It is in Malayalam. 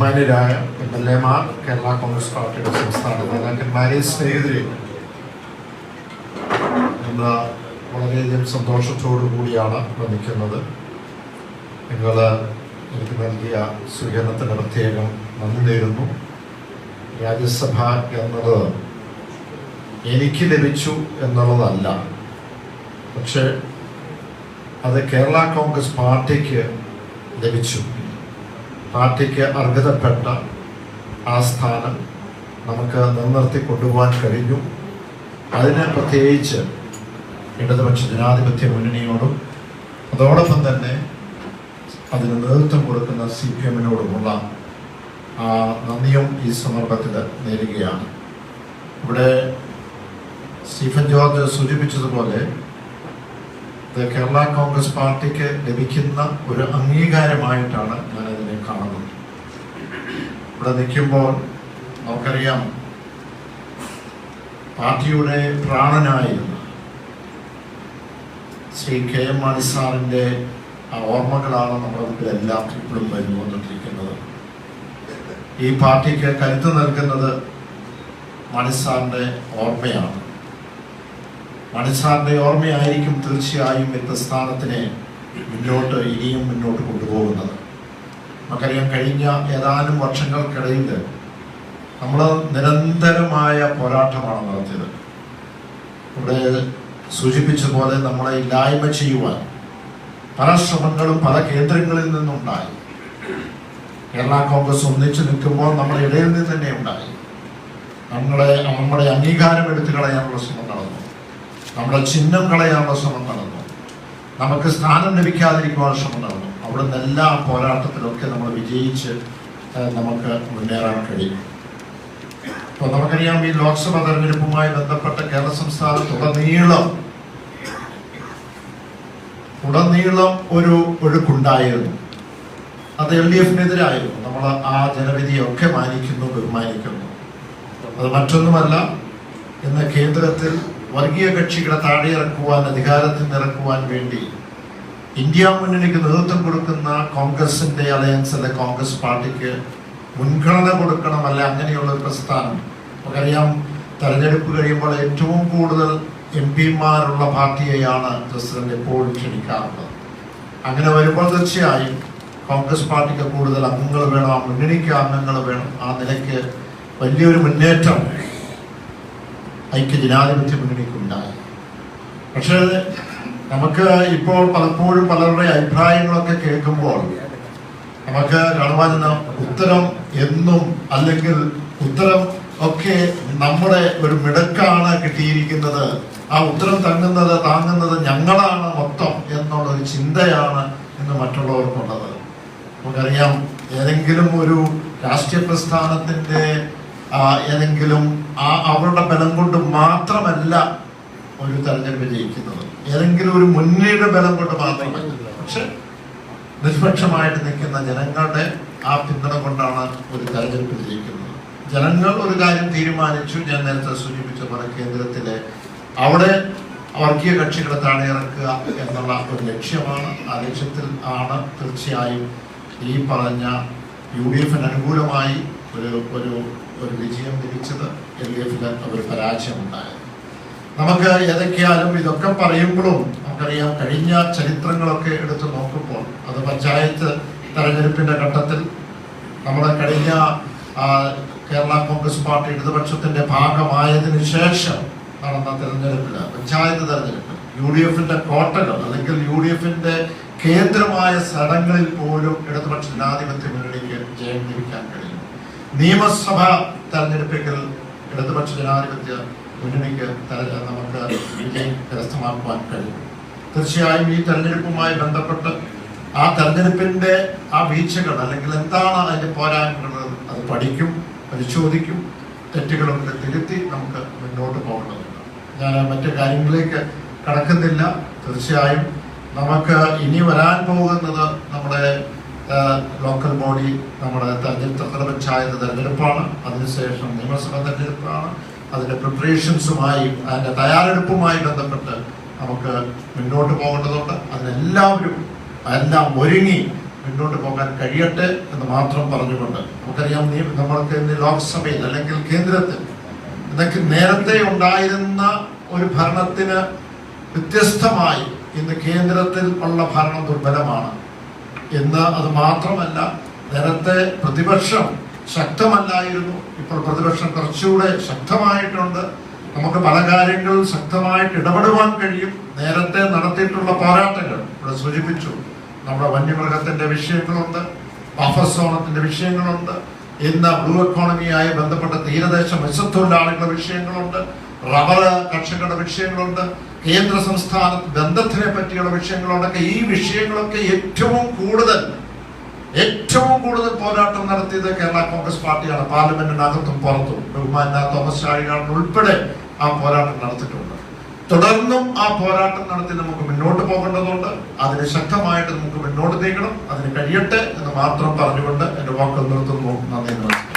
ബഹുമാന്യരായ എം എൽ എമാർ കേരള കോൺഗ്രസ് പാർട്ടിയുടെ സംസ്ഥാന നേതാക്കന്മാരെ സ്നേഹിതരെ ഇന്ന് വളരെയധികം സന്തോഷത്തോടു കൂടിയാണ് വന്നിക്കുന്നത് നിങ്ങൾ എനിക്ക് നൽകിയ സ്വീകരണത്തിന് പ്രത്യേകം നന്ദി നേരുന്നു. രാജ്യസഭ എന്നുള്ളത് എനിക്ക് ലഭിച്ചു എന്നുള്ളതല്ല. പക്ഷേ അത് കേരള കോൺഗ്രസ് പാർട്ടിക്ക് ലഭിച്ചു. പാർട്ടിക്ക് അർഹതപ്പെട്ട ആ സ്ഥാനം നമുക്ക് നിലനിർത്തി കൊണ്ടുപോകാൻ കഴിഞ്ഞു. അതിന് പ്രത്യേകിച്ച് ഇടതുപക്ഷ ജനാധിപത്യ മുന്നണിയോടും അതോടൊപ്പം തന്നെ അതിന് നേതൃത്വം കൊടുക്കുന്ന സി പി എമ്മിനോടുമുള്ള ആ നന്ദിയും ഈ സന്ദർഭത്തിൽ നേരുകയാണ്. ഇവിടെ സ്റ്റീഫൻ ജോർജ് സൂചിപ്പിച്ചതുപോലെ കേരള കോൺഗ്രസ് പാർട്ടിക്ക് ലഭിക്കുന്ന ഒരു അംഗീകാരമായിട്ടാണ് ഞാൻ കാണുന്നത് ഇവിടെ നിൽക്കുമ്പോൾ നമുക്കറിയാം പാർട്ടിയുടെ പ്രാണനായിരുന്ന ശ്രീ കെ എം മാണി സാറിന്റെ ആ ഓർമ്മകളാണ് നമ്മുടെ മുമ്പിലെല്ലാം ഇപ്പോഴും വരുന്നു വന്നിട്ടിരിക്കുന്നത് ഈ പാർട്ടിക്ക് കരുത്ത് നൽകുന്നത് മണിസാറിന്റെ ഓർമ്മയാണ്. മണിസാറിന്റെ ഓർമ്മയായിരിക്കും തീർച്ചയായും ഈ പ്രസ്ഥാനത്തിനെ മുന്നോട്ട് ഇനിയും മുന്നോട്ട് കൊണ്ടുപോകുന്നത്. നമുക്കറിയാം കഴിഞ്ഞ ഏതാനും വർഷങ്ങൾക്കിടയിൽ നമ്മൾ നിരന്തരമായ പോരാട്ടമാണ് നടത്തിയത്. ഇവിടെ സൂചിപ്പിച്ചതുപോലെ നമ്മളെ ഇല്ലായ്മ ചെയ്യുവാൻ പല ശ്രമങ്ങളും പല കേന്ദ്രങ്ങളിൽ നിന്നുണ്ടായി. കേരള കോൺഗ്രസ് ഒന്നിച്ചു നിൽക്കുമ്പോൾ നമ്മുടെ ഇടയിൽ നിന്ന് തന്നെ ഉണ്ടായി. നമ്മളെ നമ്മുടെ അംഗീകാരം എടുത്തു കളയാനുള്ള ശ്രമം നടന്നു. നമ്മുടെ ചിഹ്നം കളയാനുള്ള ശ്രമം നടന്നു. നമുക്ക് സ്ഥാനം ലഭിക്കാതിരിക്കുവാൻ ശ്രമം നടന്നു. അവിടെ നിന്നെല്ലാ പോരാട്ടത്തിലൊക്കെ നമ്മൾ വിജയിച്ച് നമുക്ക് മുന്നേറാൻ കഴിയും. ഇപ്പോൾ നമുക്കറിയാം ഈ ലോക്സഭാ തെരഞ്ഞെടുപ്പുമായി ബന്ധപ്പെട്ട കേരള സംസ്ഥാനത്തുടനീളം ഉടനീളം ഒരു ഒഴുക്കുണ്ടായിരുന്നു. അത് എൽ ഡി എഫിനെതിരായിരുന്നു. നമ്മൾ ആ ജനവിധിയൊക്കെ മാനിക്കുന്നു ബഹുമാനിക്കുന്നു. അത് മറ്റൊന്നുമല്ല ഇന്ന് കേന്ദ്രത്തിൽ വർഗീയ കക്ഷികളെ താഴെ ഇറക്കുവാൻ അധികാരത്തിൽ ഇറക്കുവാൻ വേണ്ടി ഇന്ത്യ മുന്നണിക്ക് നേതൃത്വം കൊടുക്കുന്ന കോൺഗ്രസിന്റെ അലയൻസ് അല്ലെ കോൺഗ്രസ് പാർട്ടിക്ക് മുൻഗണന കൊടുക്കണം അല്ലെ അങ്ങനെയുള്ള ഒരു പ്രസ്ഥാനം. നമുക്കറിയാം തെരഞ്ഞെടുപ്പ് കഴിയുമ്പോൾ ഏറ്റവും കൂടുതൽ എം പിമാരുള്ള പാർട്ടിയെയാണ് പ്രസിഡന്റ് എപ്പോഴും ക്ഷണിക്കാറുള്ളത്. അങ്ങനെ വരുമ്പോൾ തീർച്ചയായും കോൺഗ്രസ് പാർട്ടിക്ക് കൂടുതൽ അംഗങ്ങൾ വേണം ആ മുന്നണിക്ക് അംഗങ്ങൾ വേണം ആ നിലയ്ക്ക് വലിയൊരു മുന്നേറ്റം ഐക്യ ജനാധിപത്യ മുന്നണിക്കുണ്ടായി. പക്ഷേ നമുക്ക് ഇപ്പോൾ പലപ്പോഴും പലരുടെ അഭിപ്രായങ്ങളൊക്കെ കേൾക്കുമ്പോൾ നമുക്ക് കാണുവാൻ ഉത്തരം എന്നും അല്ലെങ്കിൽ ഉത്തരം ഒക്കെ നമ്മുടെ ഒരു മിടക്കാണ് കിട്ടിയിരിക്കുന്നത്. ആ ഉത്തരം തങ്ങുന്നത് താങ്ങുന്നത് ഞങ്ങളാണ് മൊത്തം എന്നുള്ള ഒരു ചിന്തയാണ് ഇന്ന് മറ്റുള്ളവർക്കുള്ളത്. നമുക്കറിയാം ഏതെങ്കിലും ഒരു രാഷ്ട്രീയ പ്രസ്ഥാനത്തിന്റെ ആ, ഏതെങ്കിലും ആ അവരുടെ ബലം കൊണ്ട് മാത്രമല്ല ഒരു തെരഞ്ഞെടുപ്പ് ജയിക്കുന്നത്. ഏതെങ്കിലും ഒരു മുന്നണിയുടെ ബലം കൊണ്ട് മാത്രമല്ല പക്ഷെ നിഷ്പക്ഷമായിട്ട് നിൽക്കുന്ന ജനങ്ങളുടെ ആ പിന്തുണ കൊണ്ടാണ് ഒരു തെരഞ്ഞെടുപ്പ് ജയിക്കുന്നത് ജനങ്ങൾ ഒരു കാര്യം തീരുമാനിച്ചു. ഞാൻ നേരത്തെ സൂചിപ്പിച്ച പോലെ കേന്ദ്രത്തിലെ അവിടെ വർഗീയ കക്ഷികളെ തടയിറക്കുക എന്നുള്ള ഒരു ലക്ഷ്യമാണ്. ആ ലക്ഷ്യത്തിൽ ആണ് തീർച്ചയായും ഈ പറഞ്ഞ യു ഡി എഫിന് അനുകൂലമായി ഒരു ഒരു ഒരു വിജയം ലഭിച്ചത്. എൽ ഡി എഫിന് ഒരു പരാജയമുണ്ടായത്. നമുക്ക് ഏതൊക്കെയാലും ഇതൊക്കെ പറയുമ്പോഴും നമുക്കറിയാം കഴിഞ്ഞ ചരിത്രങ്ങളൊക്കെ എടുത്തു നോക്കുമ്പോൾ അത് പഞ്ചായത്ത് തെരഞ്ഞെടുപ്പിന്റെ ഘട്ടത്തിൽ നമ്മുടെ കഴിഞ്ഞ കേരള കോൺഗ്രസ് പാർട്ടി ഇടതുപക്ഷത്തിന്റെ ഭാഗമായതിനു ശേഷം നടന്ന തെരഞ്ഞെടുപ്പിൽ പഞ്ചായത്ത് തെരഞ്ഞെടുപ്പ് യു ഡി എഫിന്റെ കോട്ടകൾ അല്ലെങ്കിൽ യു ഡി എഫിന്റെ കേന്ദ്രമായ സ്ഥലങ്ങളിൽ പോലും ഇടതുപക്ഷ ജനാധിപത്യ മുന്നണിക്ക് ജയം ലഭിക്കാൻ കഴിയും. നിയമസഭാ തെരഞ്ഞെടുപ്പിൽ ഇടതുപക്ഷ ജനാധിപത്യ മുന്നണിക്ക് നമുക്ക് വിജയം കരസ്ഥമാക്കുവാൻ കഴിയും. തീർച്ചയായും ഈ തെരഞ്ഞെടുപ്പുമായി ബന്ധപ്പെട്ട് ആ തെരഞ്ഞെടുപ്പിന്റെ ആ വീഴ്ചകൾ അല്ലെങ്കിൽ എന്താണ് അതിന്റെ പോരായ്മകൾ അത് പഠിക്കും പരിശോധിക്കും തെറ്റുകളൊക്കെ തിരുത്തി നമുക്ക് മുന്നോട്ട് പോകേണ്ടതുണ്ട്. ഞാൻ മറ്റു കാര്യങ്ങളിലേക്ക് കടക്കുന്നില്ല. തീർച്ചയായും നമുക്ക് ഇനി വരാൻ പോകുന്നത് നമ്മുടെ ലോക്കൽ ബോഡി നമ്മുടെ തെരഞ്ഞെടുപ്പ് പഞ്ചായത്ത് തെരഞ്ഞെടുപ്പാണ്. അതിനുശേഷം നിയമസഭാ തെരഞ്ഞെടുപ്പാണ്. അതിന്റെ പ്രിപ്പറേഷൻസുമായി അതിന്റെ തയ്യാറെടുപ്പുമായി ബന്ധപ്പെട്ട് നമുക്ക് മുന്നോട്ട് പോകേണ്ടതുണ്ട്. അതിനെല്ലാവരും എല്ലാം ഒരുങ്ങി മുന്നോട്ട് പോകാൻ കഴിയട്ടെ എന്ന് മാത്രം പറഞ്ഞുകൊണ്ട് നമുക്കറിയാം നീ നമ്മൾക്ക് ഇന്ന് ലോക്സഭയിൽ അല്ലെങ്കിൽ കേന്ദ്രത്തിൽ ഇതൊക്കെ നേരത്തെ ഉണ്ടായിരുന്ന ഒരു ഭരണത്തിന് വ്യത്യസ്തമായി ഇന്ന് കേന്ദ്രത്തിൽ ഉള്ള ഭരണം ദുർബലമാണ്. എന്ന് അത് മാത്രമല്ല നേരത്തെ പ്രതിപക്ഷം ശക്തമല്ലായിരുന്നു. ഇപ്പോൾ പ്രതിപക്ഷം കുറച്ചുകൂടെ ശക്തമായിട്ടുണ്ട്. നമുക്ക് പല കാര്യങ്ങളിൽ ശക്തമായിട്ട് ഇടപെടുവാൻ കഴിയും. നേരത്തെ നടത്തിയിട്ടുള്ള പോരാട്ടങ്ങൾ ഇവിടെ സൂചിപ്പിച്ചു. നമ്മുടെ വന്യമൃഗത്തിന്റെ വിഷയങ്ങളുണ്ട് ബഫർ സോണത്തിന്റെ വിഷയങ്ങളുണ്ട് ഇന്ന് ബ്ലൂ എക്കോണമിയായി ബന്ധപ്പെട്ട തീരദേശ മത്സ്യത്തൊഴിലാളികളുടെ വിഷയങ്ങളുണ്ട് റബ്ബർ കർഷകരുടെ വിഷയങ്ങളുണ്ട് കേന്ദ്ര സംസ്ഥാന ബന്ധത്തിനെ പറ്റിയുള്ള വിഷയങ്ങളുണ്ടൊക്കെ ഈ വിഷയങ്ങളൊക്കെ ഏറ്റവും കൂടുതൽ ഏറ്റവും കൂടുതൽ പോരാട്ടം നടത്തിയത് കേരള കോൺഗ്രസ് പാർട്ടിയാണ്. പാർലമെന്റിനകത്തും പുറത്തും. ബഹുമാന തോമസ് ചാഴികാടൻ ഉൾപ്പെടെ ആ പോരാട്ടം നടത്തിയിട്ടുണ്ട്. തുടർന്നും ആ പോരാട്ടം നടത്തി നമുക്ക് മുന്നോട്ട് പോകേണ്ടതുണ്ട്. അതിന് ശക്തമായിട്ട് നമുക്ക് മുന്നോട്ട് നീങ്ങണം. അതിന് കഴിയട്ടെ എന്ന് മാത്രം പറഞ്ഞുകൊണ്ട് എന്റെ വാക്കുകൾ നിർത്തുന്നു. നന്ദി നമസ്കാരം.